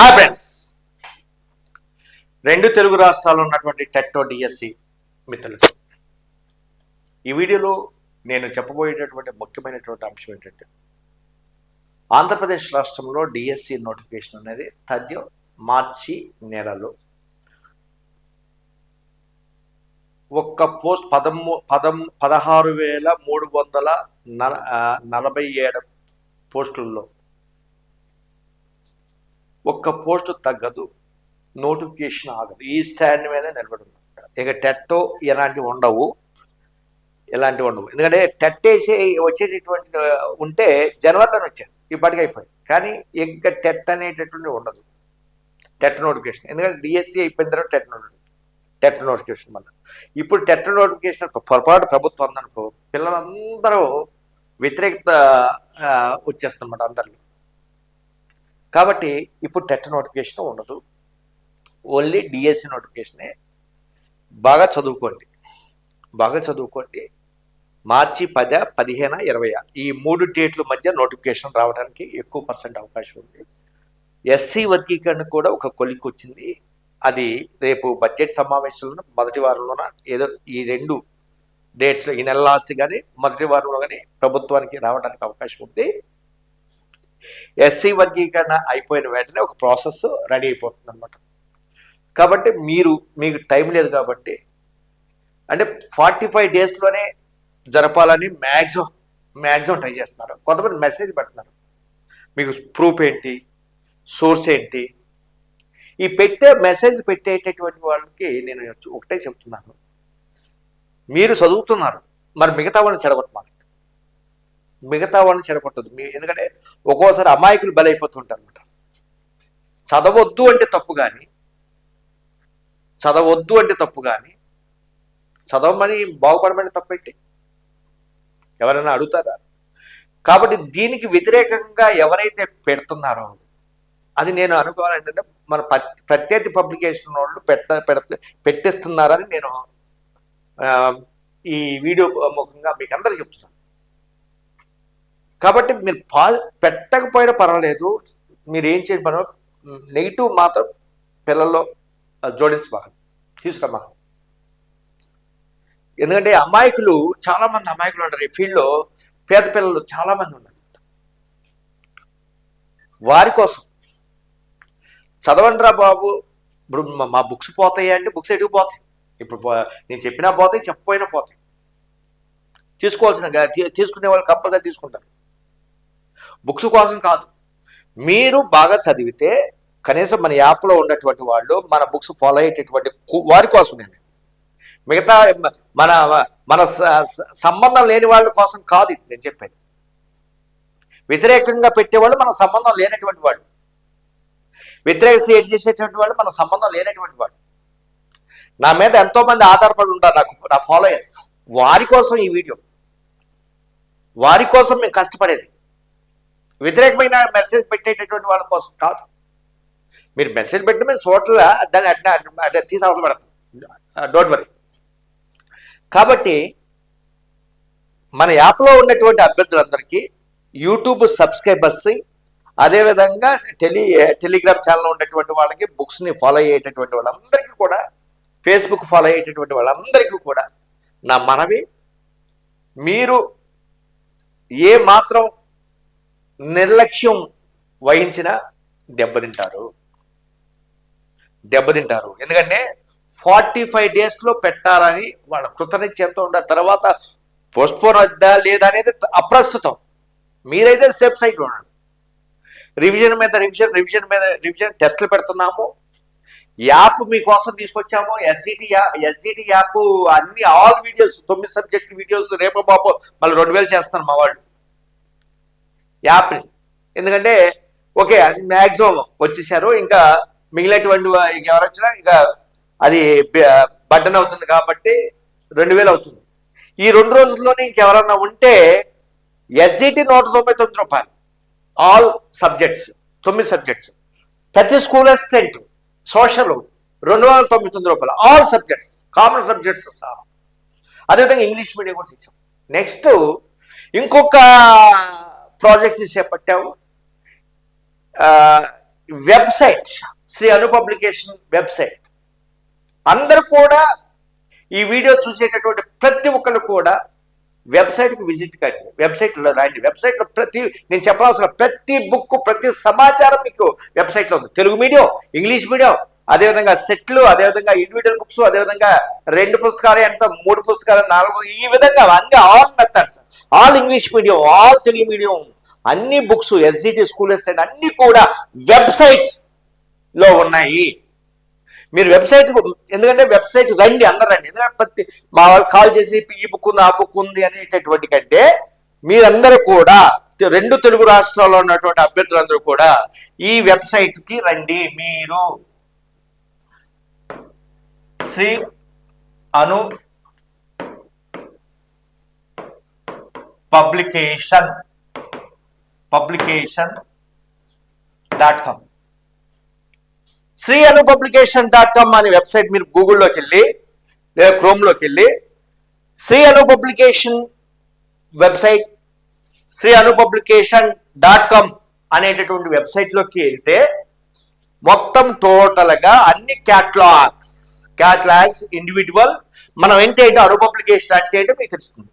Hi friends. రెండు తెలుగు రాష్ట్రాల్లో ఉన్నటువంటి టెట్టో డిఎస్సి మిత్రులు. ఈ వీడియోలో నేను చెప్పబోయేటటువంటి ముఖ్యమైనటువంటి అంశం ఏంటంటే ఆంధ్రప్రదేశ్ రాష్ట్రంలో డిఎస్సి నోటిఫికేషన్ అనేది తథ్యం మార్చి నెలలో ఒక్క పోస్ట్ పదమూ పదం పదహారు వేల మూడు వందల నలభై ఏడు పోస్టుల్లో ఒక్క పోస్టు తగ్గదు నోటిఫికేషన్ ఆగదు. ఈ స్టాండ్ మీద నిలబడి ఉందంట ఇక టెట్టో ఇలాంటివి ఉండవు ఇలాంటివి ఉండవు. ఎందుకంటే టెట్ వేసి వచ్చేటటువంటి ఉంటే జనవరిలోనే వచ్చేది ఇప్పటికి అయిపోయింది. కానీ ఇంకా టెట్ అనేటటువంటి ఉండదు. TET notification. ఎందుకంటే డిఎస్సి అయిపోయిన తర్వాత టెట్ నోటిఫికేషన్ టెట్ నోటిఫికేషన్ వల్ల ఇప్పుడు టెట్ నోటిఫికేషన్ పొరపాటు ప్రభుత్వం ఉందనుకో పిల్లలందరూ వ్యతిరేకత వచ్చేస్తున్నమాట అందరిలో. కాబట్టి ఇప్పుడు టెట్ నోటిఫికేషన్ ఉండదు. ఓన్లీ డిఎస్సి నోటిఫికేషనే. బాగా చదువుకోండి. బాగా చదువుకోండి. మార్చి పద పదిహేన ఇరవై ఈ మూడు డేట్ల మధ్య నోటిఫికేషన్ రావడానికి ఎక్కువ పర్సెంట్ అవకాశం ఉంది. ఎస్సీ వర్గీకరణ కూడా ఒక కొలిక్ వచ్చింది. అది రేపు బడ్జెట్ సమావేశంలో మొదటి వారంలోన? ఏదో ఈ రెండు డేట్స్లో ఈ నెల లాస్ట్ కానీ మొదటి వారంలో కానీ ప్రభుత్వానికి రావడానికి అవకాశం ఉంది. ఎస్సీ వర్గీకరణ అయిపోయిన వెంటనే ఒక ప్రాసెస్ రెడీ అయిపోతుంది అనమాట కాబట్టి మీరు మీకు టైం లేదు కాబట్టి అంటే ఫార్టీ ఫైవ్ డేస్లోనే జరపాలని మ్యాక్సిమం మ్యాక్సిమం ట్రై చేస్తున్నారు. కొంతమంది మెసేజ్ పెడుతున్నారు. మీకు ప్రూఫ్ ఏంటి? సోర్స్ ఏంటి? ఈ పెట్టే మెసేజ్ పెట్టేటటువంటి వాళ్ళకి నేను ఒకటే చెప్తున్నాను. మీరు చదువుతున్నారు. మరి మిగతా వాళ్ళని చెడగొట్టమాలి మిగతా వాళ్ళని చెడగొట్టదు. మీ ఎందుకంటే ఒక్కోసారి అమాయకులు బలైపోతుంటారు అనమాట చదవద్దు అంటే తప్పు కానీ చదవద్దు అంటే తప్పు కానీ చదవమని బాగుపడమని తప్పేంటి? ఎవరైనా అడుగుతారా? కాబట్టి దీనికి వ్యతిరేకంగా ఎవరైతే పెడుతున్నారో అది నేను అనుకోవాలంటే మన ప్రత్యర్థి పబ్లికేషన్ వాళ్ళు పెట్ట పెడత పెట్టిస్తున్నారని నేను ఈ వీడియో ముఖంగా మీకు అందరూ చెప్తున్నాను. కాబట్టి మీరు పా పెట్టకపోయినా పర్వాలేదు. మీరు ఏం చేయని పని నెగిటివ్ మాత్రం పిల్లల్లో జోడించమాకండి తీసుకురామాకండి. ఎందుకంటే అమాయకులు చాలామంది అమాయకులు ఉంటారు. ఈ ఫీల్డ్లో పేద పిల్లలు చాలామంది ఉన్నారు. వారి కోసం. చదవండిరా బాబు. ఇప్పుడు మా- బుక్స్ పోతాయి అంటే బుక్స్ ఎటుకు పోతాయి? ఇప్పుడు నేను చెప్పినా పోతాయి చెప్పపోయినా పోతాయి. తీసుకోవాల్సిన తీసుకునే వాళ్ళు కంపల్సరీ తీసుకుంటారు. బుక్స్ కోసం కాదు. మీరు బాగా చదివితే కనీసం మన యాప్లో ఉన్నటువంటి వాళ్ళు మన బుక్స్ ఫాలో అయ్యేటటువంటి వారి కోసం నేను మిగతా మన మన స- సంబంధం లేని వాళ్ళ కోసం కాదు ఇది నేను చెప్పాను వ్యతిరేకంగా పెట్టేవాళ్ళు మన సంబంధం లేనటువంటి వాళ్ళు. వ్యతిరేక క్రియేట్ చేసేటువంటి వాళ్ళు మన సంబంధం లేనటువంటి వాళ్ళు. నా మీద ఎంతోమంది ఆధారపడి ఉంటారు నాకు నా ఫాలోయర్స్ వారి కోసం ఈ వీడియో. వారి కోసం మేము కష్టపడేది. వ్యతిరేకమైన మెసేజ్ పెట్టేటటువంటి వాళ్ళ కోసం కాదు. మీరు మెసేజ్ పెట్టి మేము చోట్ల దాన్ని అట్లా అంటే తీసి అవతల పెడతాం. డోంట్ uh, వరీ కాబట్టి మన యాప్లో ఉన్నటువంటి అభ్యర్థులందరికీ యూట్యూబ్ సబ్స్క్రైబర్స్ అదేవిధంగా టెలి టెలిగ్రామ్ ఛానల్ ఉన్నటువంటి వాళ్ళకి బుక్స్ని ఫాలో అయ్యేటటువంటి వాళ్ళందరికీ కూడా ఫేస్బుక్ ఫాలో అయ్యేటటువంటి వాళ్ళందరికీ కూడా నా మనవి మీరు ఏ మాత్రం నిర్లక్ష్యం వహించినా దెబ్బతింటారు. దెబ్బతింటారు. ఎందుకంటే ఫార్టీ ఫైవ్ డేస్లో పెట్టాలని వాళ్ళ కృతనిశ్చయంతో ఉండాలి తర్వాత పోస్ట్పోన్ వద్దా లేదా అనేది అప్రస్తుతం. మీరైతే సేఫ్ సైడ్ ఉండండి. రివిజన్ మీద రివిజన్ రివిజన్ మీద రివిజన్ టెస్టులు పెడుతున్నాము. యాప్ మీకోసం తీసుకొచ్చాము. ఎస్జిటి యాప్ ఎస్జిటి యాప్ అన్ని ఆల్ వీడియోస్ తొమ్మిది సబ్జెక్ట్ వీడియోస్ రేపు బాపు మళ్ళీ రెండు వేలు చేస్తాను మా వాళ్ళు. యాప్ని ఎందుకంటే ఓకే మ్యాక్సిమం వచ్చేసారు. ఇంకా మిగిలినటువంటి ఎవరు వచ్చినా ఇంకా అది బడ్డన్ అవుతుంది కాబట్టి రెండు వేలు అవుతుంది. ఈ రెండు రోజుల్లోనే ఇంకెవరన్నా ఉంటే ఎస్జిటి నూట తొంభై తొమ్మిది రూపాయలు. ఆల్ సబ్జెక్ట్స్ తొమ్మిది సబ్జెక్ట్స్ ప్రతి స్కూల్ అసిస్టెంట్ సోషల్ రెండు వందల తొంభై తొమ్మిది రూపాయలు. ఆల్ సబ్జెక్ట్స్ కామన్ సబ్జెక్ట్స్ సహా. అదేవిధంగా ఇంగ్లీష్ మీడియం కూడా తీసాం. నెక్స్ట్ ఇంకొక ప్రాజెక్ట్ని చేపట్టాము website Sri Anu publication website. అందరూ కూడా ఈ వీడియో చూసేటటువంటి ప్రతి ఒక్కరు కూడా వెబ్సైట్కి విజిట్ కండి. వెబ్సైట్లో రాయండి. వెబ్సైట్లో ప్రతి నేను చెప్పాల్సిన ప్రతి బుక్ ప్రతి సమాచారం మీకు వెబ్సైట్లో ఉంది. తెలుగు మీడియం ఇంగ్లీష్ మీడియం అదేవిధంగా సెట్లు అదేవిధంగా ఇండివిజువల్ బుక్స్ అదేవిధంగా రెండు పుస్తకాలు ఎంత? మూడు పుస్తకాలు నాలుగు ఈ విధంగా అన్ని all methods all English medium all Telugu medium అన్ని బుక్స్ ఎస్జిటి స్కూల్ ఎస్టేట్ అన్ని కూడా వెబ్సైట్లో ఉన్నాయి. మీరు వెబ్సైట్ ఎందుకంటే వెబ్సైట్ రండి అందరు రండి. ఎందుకంటే ప్రతి మా వాళ్ళు కాల్ చేసి ఈ బుక్ ఉంది ఆ బుక్ ఉంది అనేటటువంటి కంటే మీరందరూ కూడా రెండు తెలుగు రాష్ట్రాల్లో ఉన్నటువంటి అభ్యర్థులందరూ కూడా ఈ వెబ్సైట్కి రండి మీరు. Sri Anu publication publication dot com. Sri Anu publication dot com అనే వెబ్సైట్ మీరు గూగుల్లోకి వెళ్ళి లేదా క్రోమ్లోకి వెళ్ళి Sri Anu publication website Sri Anu publication dot com అనేటటువంటి వెబ్సైట్లోకి వెళ్తే మొత్తం టోటల్గా అన్ని క్యాటలాగ్స్ క్యాట్ లాగ్స్ ఇండివిజువల్ మనం ఏంటి అనుపబ్లికేషన్ అంటే ఏంటో మీకు తెలుస్తుంది.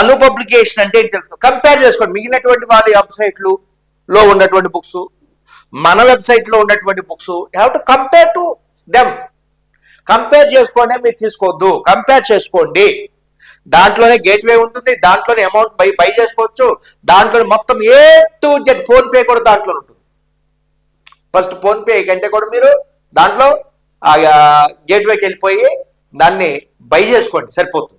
అనుపబ్లికేషన్ అంటే ఏంటి తెలుస్తుంది కంపేర్ చేసుకోండి. మిగిలినటువంటి వాళ్ళ వెబ్సైట్లు లో ఉన్నటువంటి బుక్స్ మన వెబ్సైట్లో ఉన్నటువంటి books have to compare to them compare చేసుకోండి మీరు తీసుకోవద్దు. కంపేర్ చేసుకోండి. దాంట్లోనే గేట్వే ఉంటుంది. దాంట్లోనే అమౌంట్ బై బై చేసుకోవచ్చు. దాంట్లోనే మొత్తం A to Z PhonePe కూడా దాంట్లో ఉంటుంది. ఫస్ట్ ఫోన్ పే కంటే కూడా మీరు దాంట్లో గేట్వేకి వెళ్ళిపోయి దాన్ని బై చేసుకోండి సరిపోతుంది.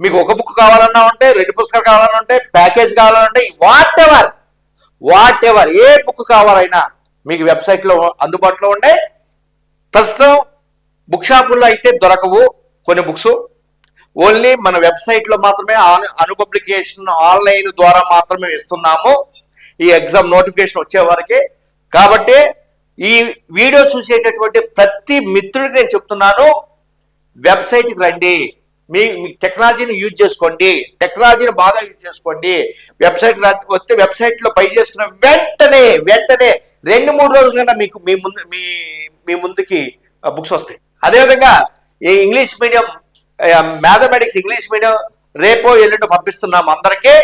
మీకు ఒక బుక్ కావాలన్నా ఉంటే రెండు పుస్తకాలు కావాలన్నా ఉంటే ప్యాకేజ్ కావాలన్నా వాట్ ఎవర్ వాట్ ఎవర్ ఏ బుక్ కావాలైనా మీకు వెబ్సైట్లో అందుబాటులో ఉండే. ప్రస్తుతం బుక్ షాపుల్లో అయితే దొరకవు కొన్ని బుక్స్ ఓన్లీ మన వెబ్సైట్లో మాత్రమే ఆన్- అను ఆన్లైన్ ద్వారా మాత్రమే ఇస్తున్నాము. ఈ ఎగ్జామ్ నోటిఫికేషన్ వచ్చే వరకే. కాబట్టి ఈ వీడియో చూసేటటువంటి ప్రతి మిత్రుడికి నేను చెప్తున్నాను వెబ్సైట్కి రండి. మీ టెక్నాలజీని యూజ్ చేసుకోండి. టెక్నాలజీని బాగా యూజ్ చేసుకోండి. వెబ్సైట్ వస్తే వెబ్సైట్లో పై చేసుకున్న వెంటనే వెంటనే రెండు మూడు రోజులైనా మీకు మీ ముందు మీ మీ ముందుకి బుక్స్ వస్తాయి. అదేవిధంగా ఈ English medium mathematics English medium రేపో ఎల్లుండో పంపిస్తున్నాం అందరికీ.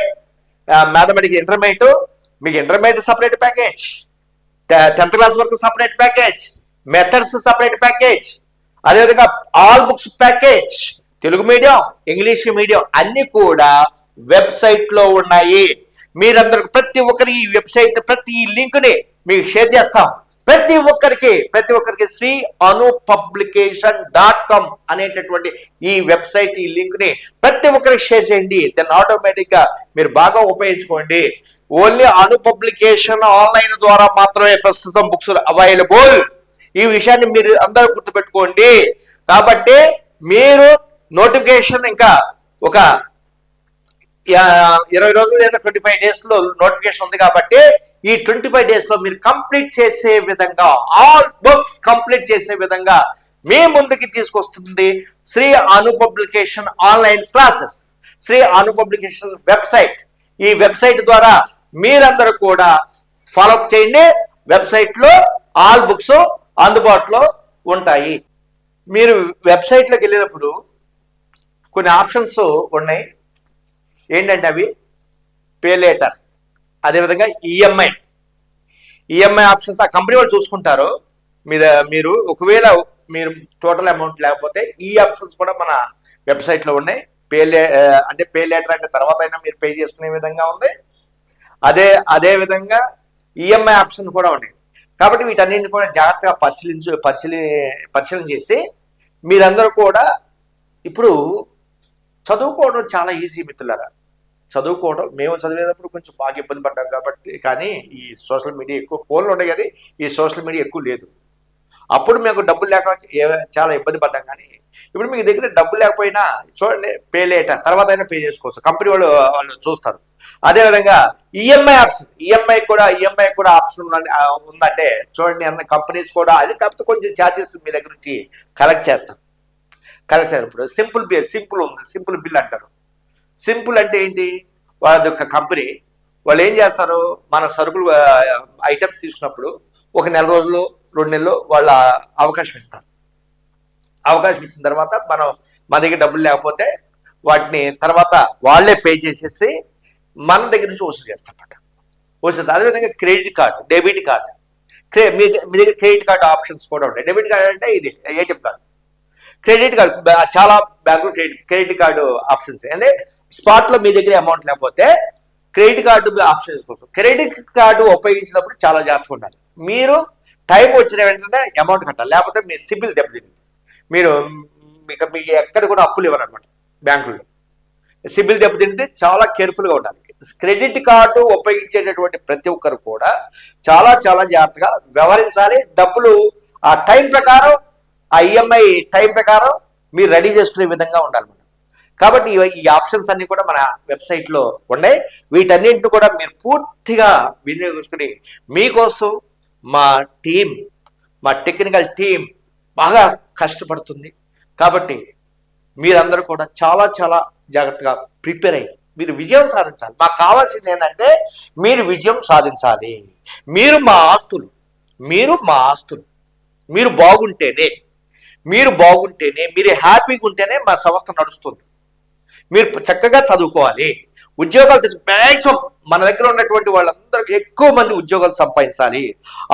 మ్యాథమెటిక్స్ ఇంటర్మీడియట్ మీకు intermediate separate package. Tenth class వరకు separate package methods separate package అదేవిధంగా all books package Telugu medium English medium అన్ని కూడా వెబ్సైట్లో ఉన్నాయి. మీరందరూ ప్రతి ఒక్కరి ఈ వెబ్సైట్ ప్రతి లింక్ని మీకు షేర్ చేస్తాం. ప్రతి ఒక్కరికి ప్రతి ఒక్కరికి Sri Anu publication dot com అనేటటువంటి ఈ వెబ్సైట్ ఈ లింక్ని ప్రతి ఒక్కరికి షేర్ చేయండి. దెన్ ఆటోమేటిక్గా మీరు బాగా ఉపయోగించుకోండి. ఓన్లీ అను పబ్లికేషన్ ఆన్లైన్ ద్వారా మాత్రమే ప్రస్తుతం బుక్స్ అవైలబుల్. ఈ విషయాన్ని మీరు అందరూ గుర్తుపెట్టుకోండి. కాబట్టి మీరు నోటిఫికేషన్ ఇంకా ఒక ఇరవై రోజులు లేదా ట్వంటీ ఫైవ్ డేస్లో నోటిఫికేషన్ ఉంది కాబట్టి ఈ ట్వంటీ ఫైవ్ డేస్లో మీరు కంప్లీట్ చేసే విధంగా ఆల్ బుక్స్ కంప్లీట్ చేసే విధంగా మీ ముందుకి తీసుకొస్తుంది Sri Anu publication online classes. Sri Anu publication website. ఈ వెబ్సైట్ ద్వారా మీరందరూ కూడా ఫాలోఅప్ చేయండి. వెబ్సైట్లో ఆల్ బుక్స్ అందుబాటులో ఉంటాయి. మీరు వెబ్సైట్లోకి వెళ్ళినప్పుడు కొన్ని ఆప్షన్స్ ఉన్నాయి. ఏంటంటే అవి? పే లేటర్ అదేవిధంగా ఈఎంఐ ఈఎంఐ ఆప్షన్స్ ఆ కంపెనీ వాళ్ళు చూసుకుంటారు. మీద మీరు ఒకవేళ మీరు టోటల్ అమౌంట్ లేకపోతే ఈ ఆప్షన్స్ కూడా మన వెబ్సైట్లో ఉన్నాయి. పే లే అంటే పే లేటర్ అంటే తర్వాత అయినా మీరు పే చేసుకునే విధంగా ఉంది. అదే అదే విధంగా ఈఎంఐ ఆప్షన్ కూడా ఉన్నాయి. కాబట్టి వీటన్నిటిని కూడా జాగ్రత్తగా పరిశీలించు పరిశీలి పరిశీలన చేసి మీరందరూ కూడా ఇప్పుడు చదువుకోవడం చాలా ఈజీ మిత్రులరా. చదువుకోవడం మేము చదివేటప్పుడు కొంచెం బాగా ఇబ్బంది పడ్డాం కాబట్టి కానీ ఈ సోషల్ మీడియా ఎక్కువ ఫోన్లు ఉన్నాయి కానీ ఈ సోషల్ మీడియా ఎక్కువ లేదు. అప్పుడు మేము డబ్బులు లేక చాలా ఇబ్బంది పడ్డాం కానీ ఇప్పుడు మీకు దగ్గర డబ్బులు లేకపోయినా చూడండి పే లేట తర్వాత అయినా పే చేసుకోవచ్చు. కంపెనీ వాళ్ళు వాళ్ళు చూస్తారు. అదేవిధంగా ఈఎంఐ ఆప్షన్ ఈఎంఐ కూడా ఈఎంఐ కూడా ఆప్షన్ ఉందంటే చూడండి అన్న కంపెనీస్ కూడా అది కాకపోతే కొంచెం ఛార్జెస్ మీ దగ్గర నుంచి కలెక్ట్ చేస్తాం కలెక్ట్ చేస్తారు. ఇప్పుడు సింపుల్ బిల్ సింపుల్ ఉంది సింపుల్ బిల్ అంటారు. సింపుల్ అంటే ఏంటి? వాళ్ళది ఒక కంపెనీ వాళ్ళు ఏం చేస్తారు? మన సరుకులు ఐటమ్స్ తీసుకున్నప్పుడు ఒక నెల రోజులు రెండు నెలలు వాళ్ళ అవకాశం ఇస్తారు. అవకాశం ఇచ్చిన తర్వాత మనం మన దగ్గర డబ్బులు లేకపోతే వాటిని తర్వాత వాళ్ళే పే చేసేసి మన దగ్గర నుంచి వసూలు చేస్తారన్నమాట. వసూలు అదేవిధంగా క్రెడిట్ కార్డు డెబిట్ కార్డు. క్రె- మీ మీ దగ్గర క్రెడిట్ కార్డు ఆప్షన్స్ కూడా ఉంటాయి. డెబిట్ కార్డు అంటే ఇది ఏటీఎం కార్డు. క్రెడిట్ కార్డు చాలా బ్యాంకులు క్రెడిట్ క్రెడిట్ కార్డు ఆప్షన్స్. అంటే స్పాట్లో మీ దగ్గర అమౌంట్ లేకపోతే క్రెడిట్ కార్డు ఆప్షన్స్ కోసం. క్రెడిట్ కార్డు ఉపయోగించినప్పుడు చాలా జాగ్రత్తగా ఉండాలి. మీరు టైం వచ్చిన వెంటనే అమౌంట్ కట్టాలి. లేకపోతే మీ సిబిల్ దెబ్బతింది మీరు మీకు మీకు ఎక్కడ కూడా అప్పులు ఇవ్వరు అనమాట బ్యాంకుల్లో. సిబిల్ దెబ్బతింటే చాలా కేర్ఫుల్గా ఉండాలి. క్రెడిట్ కార్డు ఉపయోగించేటటువంటి ప్రతి ఒక్కరు కూడా చాలా చాలా జాగ్రత్తగా వ్యవహరించాలి. డబ్బులు ఆ టైం ప్రకారం ఆ ఈఎంఐ టైం ప్రకారం మీరు రెడీ చేసుకునే విధంగా ఉండాలి కాబట్టి ఈ ఆప్షన్స్ అన్ని కూడా మన వెబ్సైట్లో ఉన్నాయి. వీటన్నింటిని కూడా మీరు పూర్తిగా వినియోగించుకుని మీకోసం మా టీం మా టెక్నికల్ టీం బాగా కష్టపడుతుంది. కాబట్టి మీరందరూ కూడా చాలా చాలా జాగ్రత్తగా ప్రిపేర్ అయ్యి మీరు విజయం సాధించాలి. మాకు కావాల్సింది ఏంటంటే మీరు విజయం సాధించాలి. మీరు మా ఆస్తులు మీరు మా ఆస్తులు. మీరు బాగుంటేనే మీరు బాగుంటేనే మీరు హ్యాపీగా ఉంటేనే మా సంస్థ నడుస్తుంది. మీరు చక్కగా చదువుకోవాలి. ఉద్యోగాలు తెచ్చు మ్యాక్సిమం మన దగ్గర ఉన్నటువంటి వాళ్ళందరికీ ఎక్కువ మంది ఉద్యోగాలు సంపాదించాలి.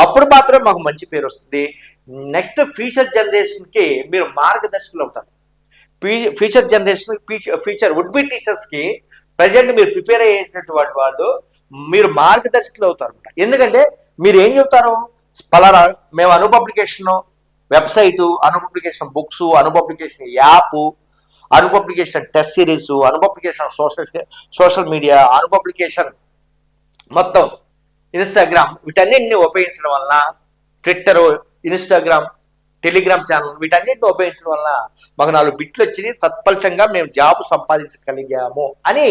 అప్పుడు మాత్రమే మాకు మంచి పేరు వస్తుంది. నెక్స్ట్ ఫ్యూచర్ జనరేషన్కి మీరు మార్గదర్శకులు అవుతారు. Future generation future would be టీచర్స్కి ప్రజెంట్ మీరు ప్రిపేర్ అయ్యేటటువంటి వాళ్ళు మీరు మార్గదర్శకులు అవుతారు ఎందుకంటే మీరు ఏం చెప్తారు? పలానా మేము Anu publication website Anu publication books Anu publication app Anu publication test series Anu publication social social media Anu publication మొత్తం ఇన్స్టాగ్రామ్ వీటన్నిటిని ఉపయోగించడం వలన ట్విట్టర్ ఇన్స్టాగ్రామ్ టెలిగ్రామ్ ఛానల్ వీటన్నిటిని ఉపయోగించడం వలన మాకు నాలుగు బిట్లు వచ్చినాయి. తత్ఫలితంగా మేము జాబ్ సంపాదించగలిగాము అని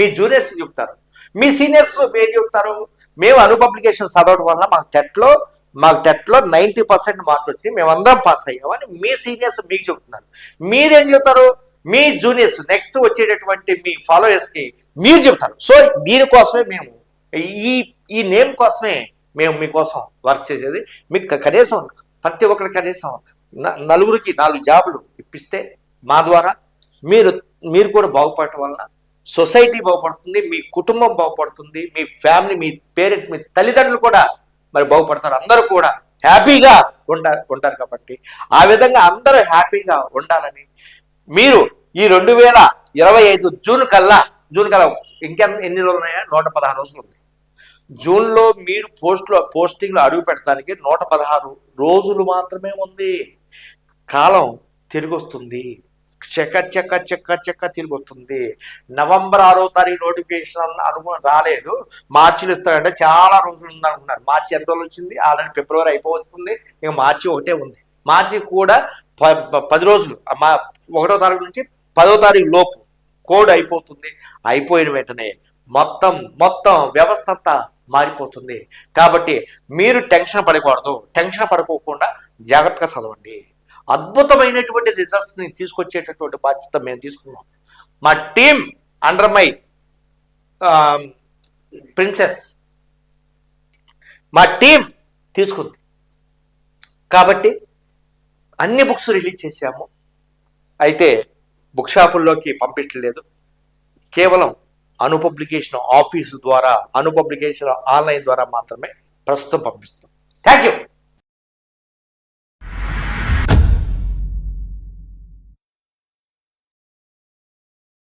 మీ జూనియర్స్ చెప్తారు. మీ సీనియర్స్ ఏం చెప్తారు? మేము అను పబ్లికేషన్ చదవడం వల్ల మాకు టెట్లో మాకు టెట్లో నైంటీ పర్సెంట్ మార్కులు వచ్చినాయి. మేమందరం పాస్ అయ్యామని మీ సీనియర్స్ మీకు చెప్తున్నారు. మీరేం చెప్తారు? మీ జూనియర్స్ నెక్స్ట్ వచ్చేటటువంటి మీ ఫాలోయర్స్కి మీరు చెప్తారు. సో దీనికోసమే మేము ఈ ఈ నేమ్ కోసమే మేము మీకోసం వర్క్ చేసేది. మీకు కనీసం ప్రతి ఒక్కరికి కనీసం న- నలుగురికి నాలుగు జాబులు ఇప్పిస్తే మా ద్వారా మీరు మీరు కూడా బాగుపడటం వల్ల సొసైటీ బాగుపడుతుంది మీ కుటుంబం బాగుపడుతుంది మీ ఫ్యామిలీ మీ పేరెంట్స్ మీ తల్లిదండ్రులు కూడా మరి బాగుపడతారు. అందరూ కూడా హ్యాపీగా ఉంటారు ఉంటారు కాబట్టి ఆ విధంగా అందరూ హ్యాపీగా ఉండాలని మీరు ఈ రెండు వేల ఇరవై ఐదు జూన్ కల్లా జూన్ కల్లా ఇంకెన్ ఎన్ని రోజులు ఉన్నాయా? నూట పదహారు రోజులు ఉంది జూన్లో మీరు పోస్ట్లో పోస్టింగ్లో అడుగు పెట్టడానికి నూట పదహారు రోజులు మాత్రమే ఉంది. కాలం తిరిగి వస్తుంది చెక్క చెక్క చెక్క చెక్క తిరిగి వస్తుంది నవంబర్ ఆరో తారీఖు నోటిఫికేషన్ అనుకు రాలేదు. మార్చిలు ఇస్తారంటే చాలా రోజులు ఉందనుకున్నారు. మార్చి ఎంత రోజులు వచ్చింది? ఆల్రెడీ ఫిబ్రవరి అయిపోతుంది. ఇక మార్చి ఒకటే ఉంది. మార్చి కూడా ప- పది రోజులు. మా ఒకటో తారీఖు నుంచి పదో తారీఖు లోపు. కోడ్ అయిపోతుంది. అయిపోయిన వెంటనే మొత్తం మొత్తం వ్యవస్థ అంతా మారిపోతుంది. కాబట్టి మీరు టెన్షన్ పడకూడదు. టెన్షన్ పడుకోకుండా జాగ్రత్తగా చదవండి. అద్భుతమైనటువంటి రిజల్ట్స్ని తీసుకొచ్చేటటువంటి బాధ్యత మేము తీసుకున్నాం. మా టీం అండర్ మై ప్రిన్సెస్ మా టీం తీసుకుంది. కాబట్టి అన్ని బుక్స్ రిలీజ్ చేశాము. అయితే బుక్ షాపుల్లోకి పంపించలేదు. కేవలం అనుపబ్లికేషన్ ఆఫీసు ద్వారా అనుపబ్లికేషన్ ఆన్లైన్ ద్వారా మాత్రమే ప్రస్తుతం పంపిస్తున్నాం. Thank you